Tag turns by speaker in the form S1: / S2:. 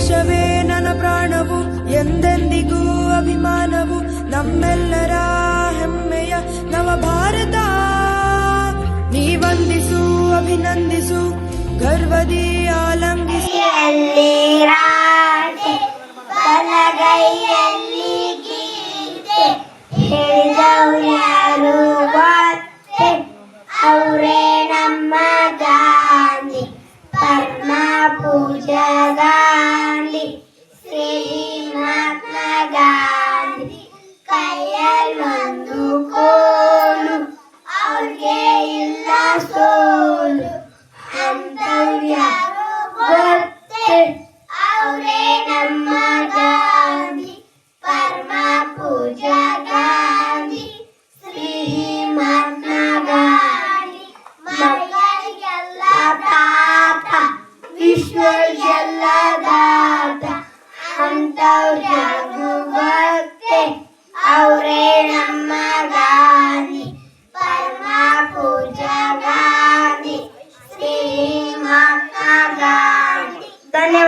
S1: ದೇಶವೇ ನನ್ನ ಪ್ರಾಣವು, ಎಂದೆಂದಿಗೂ ಅಭಿಮಾನವು, ನಮ್ಮೆಲ್ಲರ ಹೆಮ್ಮೆಯ ನವ ಭಾರತ ನೀ ವಂದಿಸು, ಅಭಿನಂದಿಸು, ಗರ್ವದಿ
S2: ಆಲಂಬಿಸಿ ನಮ್ಮ ಗಾಂಧಿ ಪರಮ ಪೂಜ ಕೈಯಲ್ಲೊಂದು ಕೋಲು, ಅವ್ರಿಗೆ ಇಲ್ಲ ಸೋಲು. ಅಂತವ್ರು ಯಾರು ಗೊತ್ತೇ? ಅವರೇ ನಮ್ಮ ಗಾಂಧಿ, ಪರಮ ಪೂಜಾ ಗಾಂಧಿ, ಶ್ರೀ ಮಹಾತ್ಮ ಗಾಂಧಿ. ಮಕ್ಕಳಿಗೆಲ್ಲ ಪಾಪ ವಿಶ್ವಗೆಲ್ಲ ದಾತ Dale